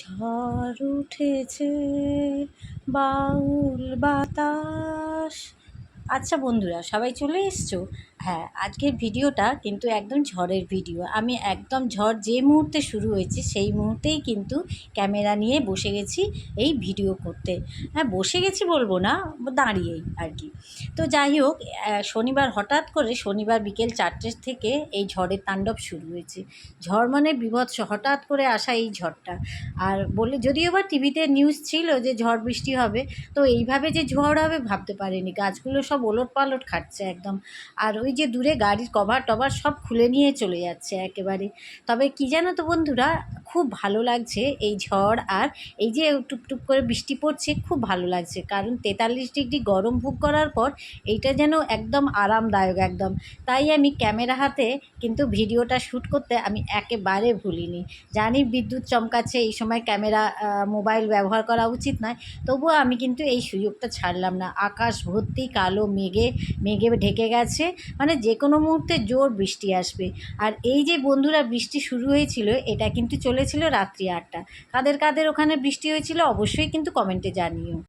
ঝড় উঠেছে বাউল বাতাস। আচ্ছা বন্ধুরা সবাই চলে এসছো? হ্যাঁ আজকের ভিডিওটা কিন্তু একদম ঝড়ের ভিডিও। আমি একদম ঝড় যে মুহূর্তে শুরু হয়েছে, সেই মুহূর্তেই কিন্তু ক্যামেরা নিয়ে বসে গেছি এই ভিডিও করতে। হ্যাঁ বসে গেছি বলব না, দাঁড়িয়েই আর কি। তো যাই হোক শনিবার হঠাৎ করে শনিবার বিকেল চারটের থেকে এই ঝড়ের তাণ্ডব শুরু হয়েছে। ঝড় মানে বিভৎস, হঠাৎ করে আসা এই ঝড়টা। আর বলে, যদিও বা টিভিতে নিউজ ছিল যে ঝড় বৃষ্টি হবে, তো এইভাবে যে ঝড় হবে ভাবতে পারিনি। গাছগুলো সব ওলট পালট খাচ্ছে একদম। আর ওই যে দূরে গাড়ির কভার টভার সব খুলে নিয়ে চলে যাচ্ছে একেবারে। তবে কি জানো তো বন্ধুরা খুব ভালো লাগছে এই ঝড় আর এই যে টুপটুপ করে বৃষ্টি পড়ছে, খুব ভালো লাগছে। কারণ তেতাল্লিশ ডিগ্রি গরম ভোগ করার পর এইটা যেন একদম আরামদায়ক একদম। তাই আমি ক্যামেরা হাতে কিন্তু ভিডিওটা শ্যুট করতে আমি একেবারে ভুলিনি। জানি বিদ্যুৎ চমকাচ্ছে, এই সময় ক্যামেরা মোবাইল ব্যবহার করা উচিত নয়। তবুও আমি কিন্তু এই সুযোগটা ছাড়লাম না। আকাশ ভর্তি, কালো মেঘে মেঘে ঢেকে গেছে। মানে যে কোনো মুহূর্তে জোর বৃষ্টি আসবে। আর এই যে বন্ধুরা, বৃষ্টি শুরু হয়েছিল, এটা কিন্তু চলেছিল রাত্রি আটটা। কাদের কাদের ওখানে বৃষ্টি হয়েছিল অবশ্যই কিন্তু কমেন্টে জানিও।